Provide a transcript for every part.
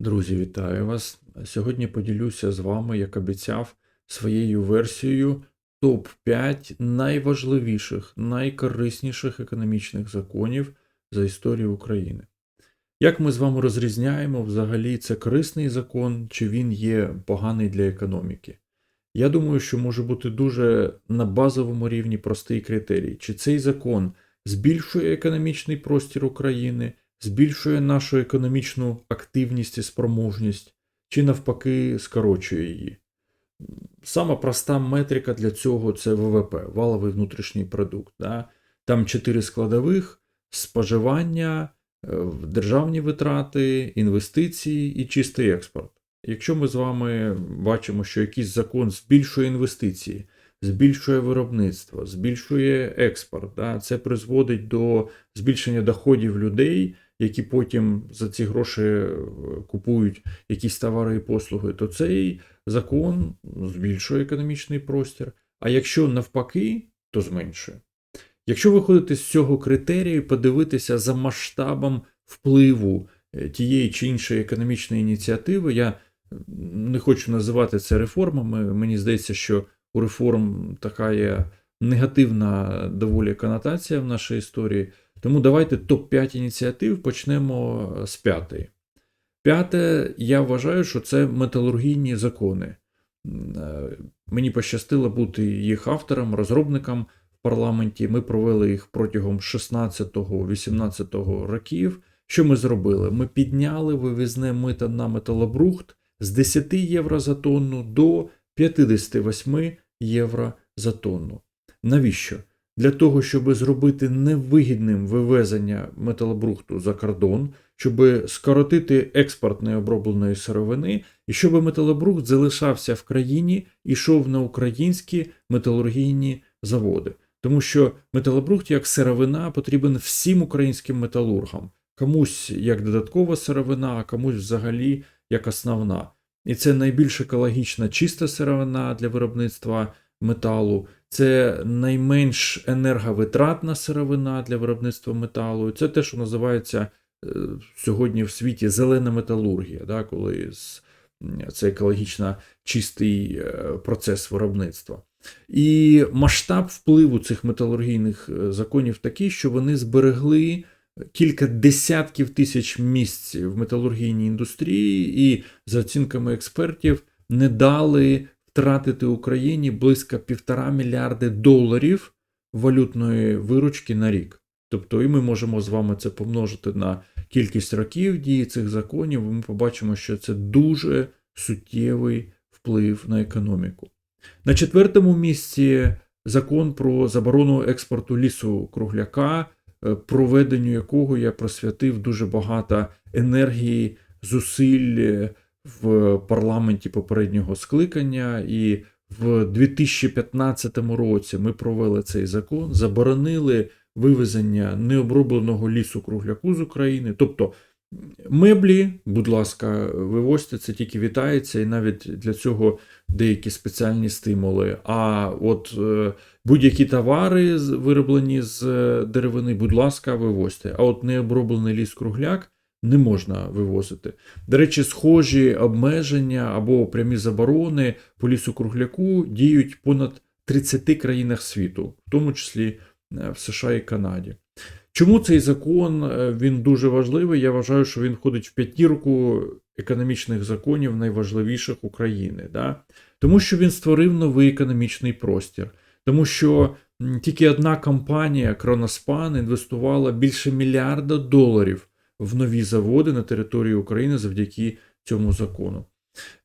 Друзі, вітаю вас! Сьогодні поділюся з вами, як обіцяв, своєю версією топ-5 найважливіших, найкорисніших економічних законів за історію України. Як ми з вами розрізняємо, взагалі це корисний закон, чи він є поганий для економіки? Я думаю, що може бути дуже на базовому рівні простий критерій, чи цей закон збільшує економічний простір України, збільшує нашу економічну активність і спроможність, чи навпаки скорочує її. Сама проста метрика для цього це ВВП, валовий внутрішній продукт. Да? Там чотири складових: споживання, е, державні витрати, інвестиції і чистий експорт. Якщо ми з вами бачимо, що якийсь закон збільшує інвестиції, збільшує виробництво, збільшує експорт, да, це призводить до збільшення доходів людей, які потім за ці гроші е, купують якісь товари і послуги, то цей закон збільшує економічний простір. А якщо навпаки, то зменшує. Якщо виходити з цього критерію, подивитися за масштабом впливу е, тієї чи іншої економічної ініціативи, я не хочу називати це реформами. Мені здається, що у реформ така є негативна доволі конотація в нашій історії. Тому давайте топ-5 ініціатив почнемо з п'ятої. П'яте, я вважаю, що це металургійні закони. Е, мені пощастило бути їх автором, розробником в парламенті. Ми провели їх протягом 16-18 років. Що ми зробили? Ми підняли вивізне мито на металобрухт з 10 євро за тонну до 58 євро за тонну. Навіщо? Для того, щоб зробити невигідним вивезення металобрухту за кордон, щоб скоротити експорт необробленої сировини, і щоб металобрухт залишався в країні і йшов на українські металургійні заводи. Тому що металобрухт як сировина потрібен всім українським металургам, комусь як додаткова сировина, а комусь взагалі як основна. І це найбільш екологічна чиста сировина для виробництва металу, це найменш енерговитратна сировина для виробництва металу. Це те, що називається е, сьогодні в світі зелена металургія, да, коли це екологічно чистий е, процес виробництва. І масштаб впливу цих металургійних е, законів такий, що вони зберегли кілька десятків тисяч місць в металургійній індустрії, і, за оцінками експертів, не дали втратити Україні близько півтора мільярди доларів валютної виручки на рік. Тобто, і ми можемо з вами це помножити на кількість років дії цих законів, і ми побачимо, що це дуже суттєвий вплив на економіку. На четвертому місці закон про заборону експорту лісу кругляка, е, проведенню якого я просвятив дуже багато енергії, зусиль е, в парламенті попереднього скликання, і в 2015 році ми провели цей закон, заборонили вивезення необробленого лісу кругляку з України. Тобто меблі, будь ласка, вивозьте, це тільки вітається, і навіть для цього деякі спеціальні стимули. А от е, будь-які товари, вироблені з е, деревини, будь ласка, вивозьте. А от необроблений ліс кругляк не можна вивозити. До речі, схожі обмеження або прямі заборони по лісу кругляку діють понад 30 країнах світу, в тому числі е, в США і Канаді. Чому цей закон е, він дуже важливий? Я вважаю, що він входить в п'ятірку економічних законів найважливіших України. Да? Тому що він створив новий економічний простір. Тому що тільки одна компанія Кроноспан інвестувала більше мільярда доларів в нові заводи на території України завдяки цьому закону.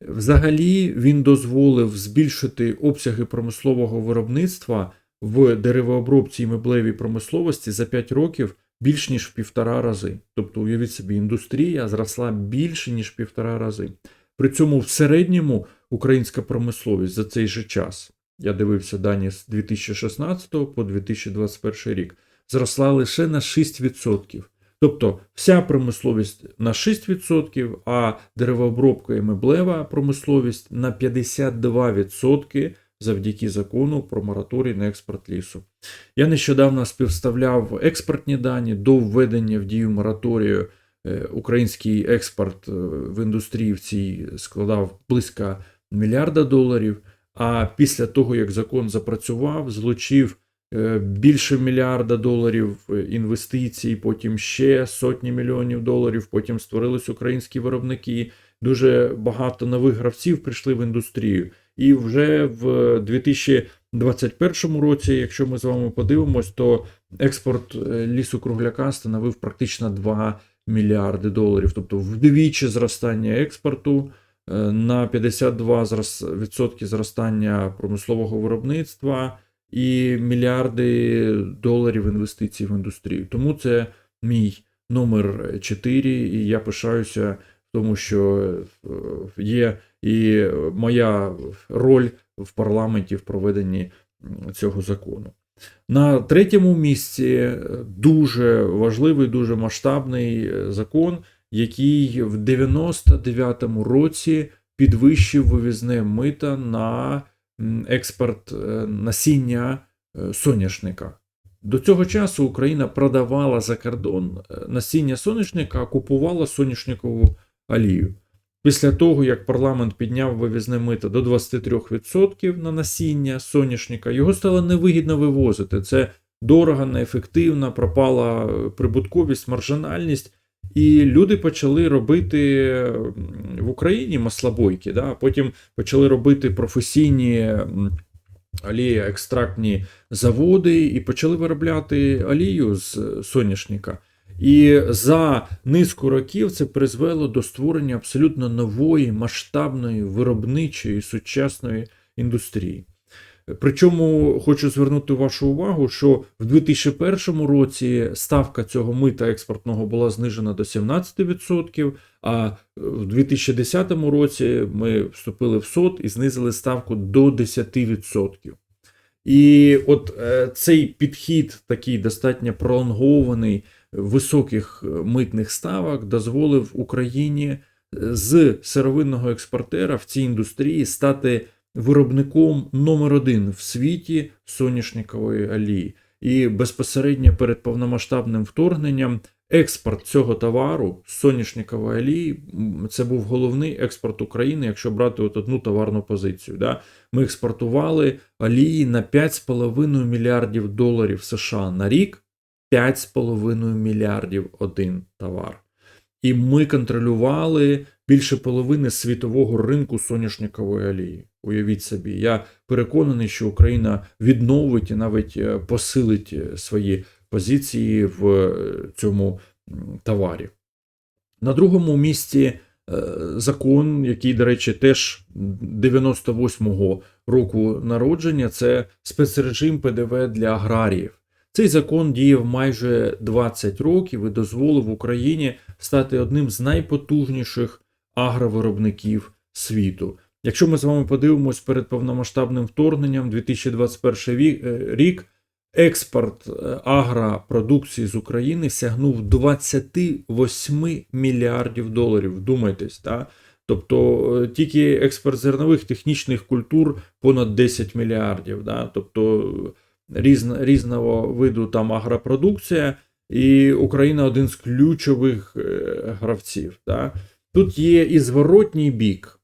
Взагалі, він дозволив збільшити обсяги промислового виробництва в деревообробці і меблевій промисловості за 5 років більш ніж в півтора рази. Тобто, уявіть собі, індустрія зросла більше, ніж в півтора рази. При цьому в середньому українська промисловість за цей же час, я дивився дані з 2016 по 2021 рік, зросла лише на 6%. Тобто вся промисловість на 6%, а деревообробка і меблева промисловість на 52% завдяки закону про мораторій на експорт лісу. Я нещодавно співставляв експортні дані до введення в дію мораторію е, український експорт е, в індустрії в цій складав близько мільярда доларів. А після того, як закон запрацював, злучив більше мільярда доларів е, інвестицій, потім ще сотні мільйонів доларів, потім створились українські виробники. Дуже багато нових гравців прийшли в індустрію. І вже в 2021 році, якщо ми з вами подивимось, то експорт е, лісу-кругляка становив практично 2 мільярди доларів, тобто вдвічі зростання експорту е, на 52 зрос- відсотки зростання промислового виробництва і мільярди доларів інвестицій в індустрію. Тому це мій номер 4, і я пишаюся в тому, що е, є і моя роль в парламенті в проведенні цього закону. На третьому місці е, дуже важливий, дуже масштабний е, закон, який в 99-му році підвищив вивізне мита на експорт е, насіння е, соняшника. До цього часу Україна продавала за кордон е, насіння соняшника, а купувала соняшникову олію. Після того, як парламент підняв вивізне мито до 23% на насіння соняшника, його стало невигідно вивозити. Це дорого, неефективно, пропала прибутковість, маржинальність. І люди почали робити в Україні маслобойки, да? потім почали робити професійні олієекстрактні заводи і почали виробляти олію з соняшника. І за низку років це призвело до створення абсолютно нової масштабної виробничої сучасної індустрії. Причому хочу звернути вашу увагу, що в 2001 році ставка цього мита експортного була знижена до 17%, а в 2010 році ми вступили в СОТ і знизили ставку до 10%. І от е, цей підхід, такий достатньо пролонгований високих е, митних ставок, дозволив Україні е, з сировинного експортера в цій індустрії стати виробником номер один в світі соняшникової олії. І безпосередньо перед повномасштабним вторгненням експорт цього товару соняшникової олії це був головний експорт України, якщо брати от одну товарну позицію. Да? Ми експортували олії на 5,5 мільярдів доларів США на рік. 5,5 мільярдів один товар. І ми контролювали більше половини світового ринку соняшникової олії. Уявіть собі, я переконаний, що Україна відновить і навіть е, посилить е, свої позиції в е, цьому товарі. На другому місці закон, який, до речі, теж 98-го року народження, це спецрежим ПДВ для аграріїв. Цей закон діяв майже 20 років і дозволив Україні стати одним з найпотужніших агровиробників світу. Якщо ми з вами подивимось перед повномасштабним вторгненням 2021 е, рік, експорт е, агропродукції з України сягнув 28 мільярдів доларів. Вдумайтесь, так? Тобто е, тільки експорт зернових технічних культур понад 10 мільярдів. Да? Тобто різна, різного виду там агропродукція, і Україна один з ключових е, гравців. Да? Тут є і зворотній бік.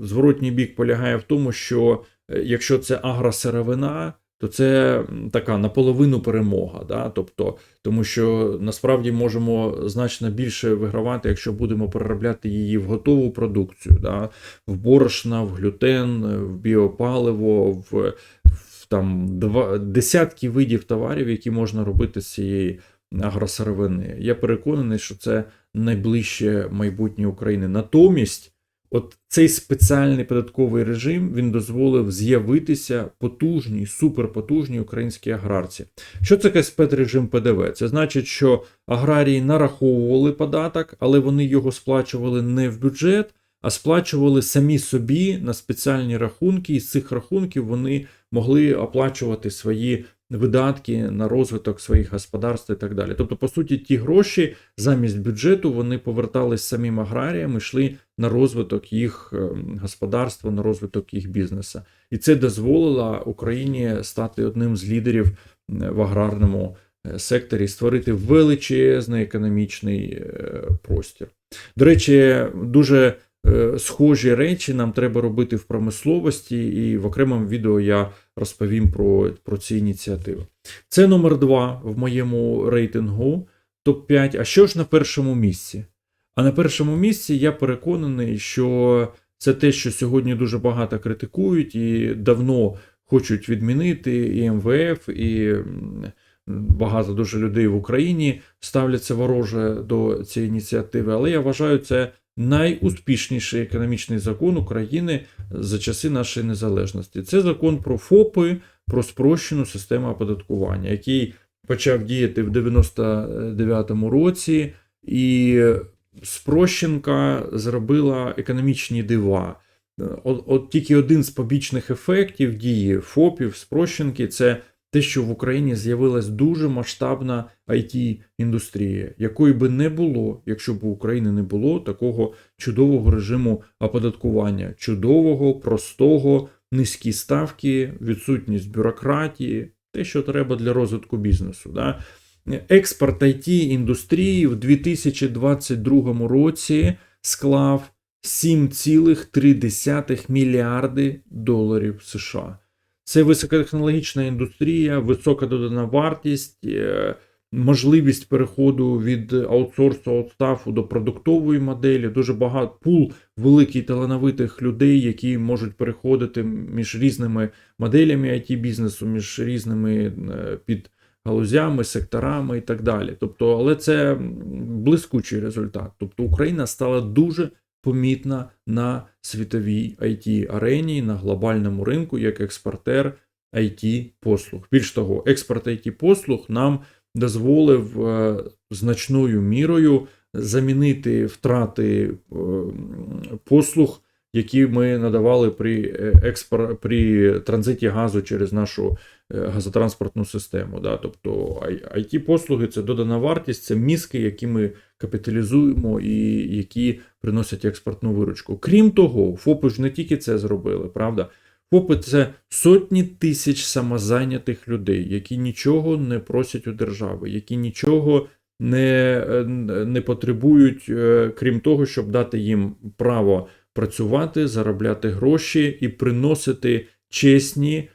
Зворотній бік полягає в тому, що е, якщо це агросировина, то це така наполовину перемога. Да? Тобто, тому що насправді можемо значно більше вигравати, якщо будемо переробляти її в готову продукцію, да? в борошна, в глютен, в біопаливо, в, в там два, десятки видів товарів, які можна робити з цієї агросировини. Я переконаний, що це найближче майбутнє України. Натомість, от цей спеціальний податковий режим він дозволив з'явитися потужній, суперпотужній українській аграрці. Що це таке спецрежим ПДВ? Це значить, що аграрії нараховували податок, але вони його сплачували не в бюджет, а сплачували самі собі на спеціальні рахунки, і з цих рахунків вони могли оплачувати свої видатки на розвиток своїх господарств і так далі. Тобто, по суті, ті гроші замість бюджету вони повертались самим аграріям йшли на розвиток їх ем, господарства, на розвиток їх бізнесу. І це дозволило Україні стати одним з лідерів в аграрному е, секторі створити величезний економічний е, простір. До речі, дуже е, схожі речі нам треба робити в промисловості, і в окремому відео я розповім про, про ці ініціативи. Це номер два в моєму рейтингу топ-5. А що ж на першому місці? А на першому місці я переконаний, що це те, що сьогодні дуже багато критикують і давно хочуть відмінити і МВФ, і багато дуже людей в Україні ставляться вороже до цієї ініціативи. Але я вважаю, це найуспішніший економічний закон України за часи нашої незалежності. Це закон про ФОПи, про спрощену систему оподаткування, який почав діяти в 99-му році, і спрощенка зробила економічні дива. От, от тільки один з побічних ефектів дії ФОПів, спрощенки це те, що в Україні з'явилась дуже масштабна it індустрія якої би не було, якщо б у України не було такого чудового режиму оподаткування, чудового, простого, низькі ставки, відсутність бюрократії, те, що треба для розвитку бізнесу. Да? Експорт it індустрії в 2022 році склав 7,3 мільярди доларів США. Це високотехнологічна індустрія, висока додана вартість, е, можливість переходу від аутсорсу аутстафу до продуктової моделі. Дуже багато пул великий талановитих людей, які можуть переходити між різними моделями it бізнесу, між різними е, під галузями, секторами і так далі. Тобто, але це блискучий результат. Тобто Україна стала дуже помітна на світовій it арені на глобальному ринку як експортер it послуг. Більш того, експорт it послуг нам дозволив е, значною мірою замінити втрати е, послуг, які ми надавали при експор... при транзиті газу через нашу е, газотранспортну систему. Да? Тобто it послуги це додана вартість, це мізки, які ми капіталізуємо і які приносять експортну виручку. Крім того, ФОПи ж не тільки це зробили, правда? ФОПи це сотні тисяч самозайнятих людей, які нічого не просять у держави, які нічого не, не потребують, е, крім того, щоб дати їм право працювати, заробляти гроші і приносити чесні, е,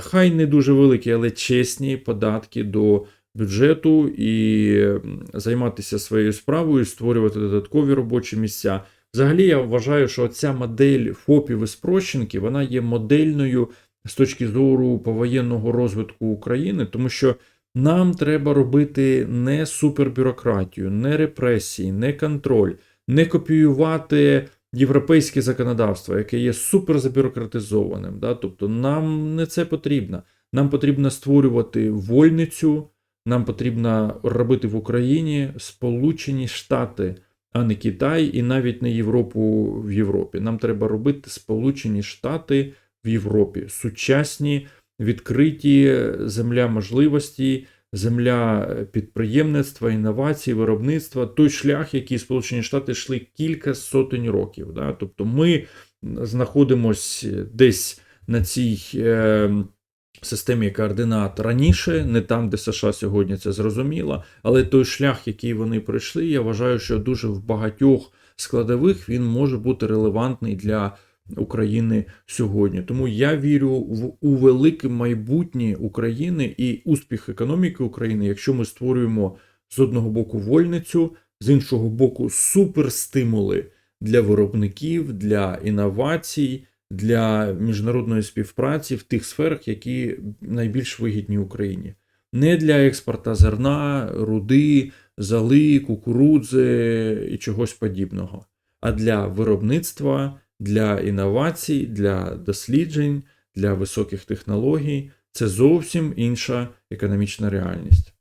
хай не дуже великі, але чесні податки до бюджету і займатися своєю справою, створювати додаткові робочі місця. Взагалі, я вважаю, що ця модель ФОПів і спрощенки вона є модельною з точки зору повоєнного розвитку України, тому що нам треба робити не супербюрократію, не репресії, не контроль, не копіювати європейське законодавство, яке є суперзабюрократизованим. Да? Тобто нам не це потрібно. Нам потрібно створювати вольницю, нам потрібно робити в Україні Сполучені Штати, а не Китай, і навіть не Європу в Європі. Нам треба робити Сполучені Штати в Європі, сучасні, відкриті земля можливості, земля підприємництва, інновацій, виробництва, той шлях, який Сполучені Штати йшли кілька сотень років. Да? Тобто ми знаходимося десь на цій. Е, системі координат раніше, не там, де США сьогодні це зрозуміло, але той шлях, який вони пройшли, я вважаю, що дуже в багатьох складових він може бути релевантний для України сьогодні. Тому я вірю в у велике майбутнє України і успіх економіки України, якщо ми створюємо з одного боку вольницю, з іншого боку, суперстимули для виробників, для інновацій для міжнародної співпраці в тих сферах, які найбільш вигідні Україні. Не для експорта зерна, руди, зали, кукурудзи і чогось подібного, а для виробництва, для інновацій, для досліджень, для високих технологій. Це зовсім інша економічна реальність.